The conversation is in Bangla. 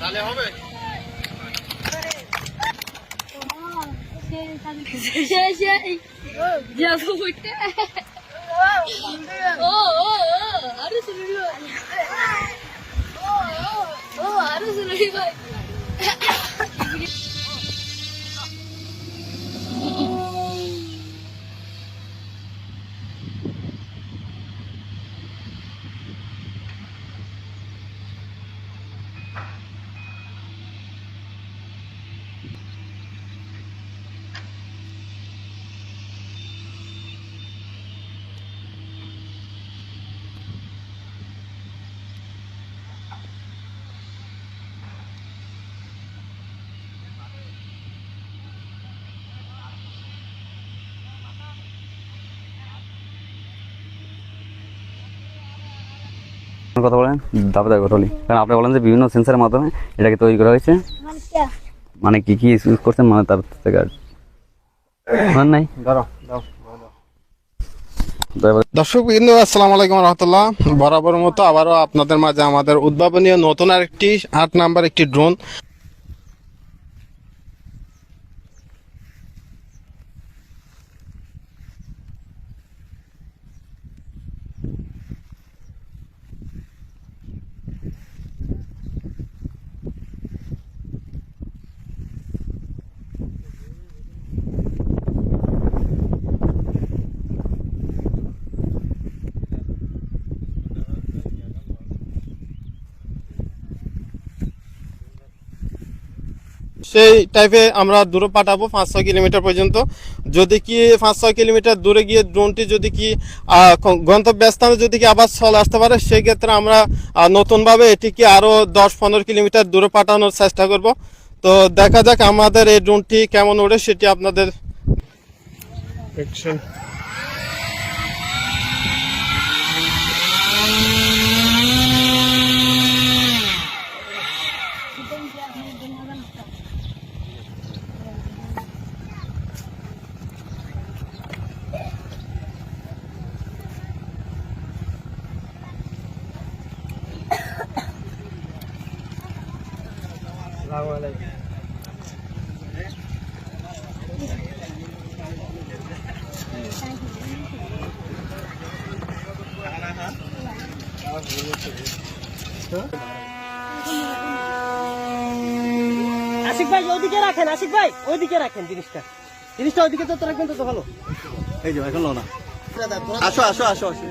তাহলে হবে? যাব ও ও আরও শুনলো ও আরও শুনলি ভাই। কথা বলেন দাবা দাবি কথা বলি। কারণ আপনি বলেন যে বিভিন্ন সেন্সারের মাধ্যমে এটাকে তৈরি করা হয়েছে। মানে কি কি ইউজ করছেন মানে তার থেকে আর নাই? দর্শক বিন্দু, আসসালাম আলাইকুম রহমতুল্লাহ। বরাবর মতো আবারও আপনাদের মাঝে আমাদের উদ্ভাবনীয় নতুন আরেকটি আট নাম্বার একটি ড্রোন সেই টাইপে আমরা দূরে পাঠাবো পাঁচ ছয় কিলোমিটার পর্যন্ত। যদি কি পাঁচ ছয় কিলোমিটার দূরে গিয়ে ড্রোনটি যদি কি গন্তব্যস্থানে যদি কি আবার চলে আসতে পারে সেই ক্ষেত্রে আমরা নতুনভাবে এটিকে আরও দশ পনেরো কিলোমিটার দূরে পাঠানোর চেষ্টা করব। তো দেখা যাক আমাদের এই ড্রোনটি কেমন ওড়ে সেটি আপনাদের আশিক ভাই ওইদিকে রাখেন আশিক ভাই ওইদিকে রাখেন জিনিসটা জিনিসটা ওইদিকে তো রাখবেন তো ভালো এই যে এখন না আসো আসো আসো আসো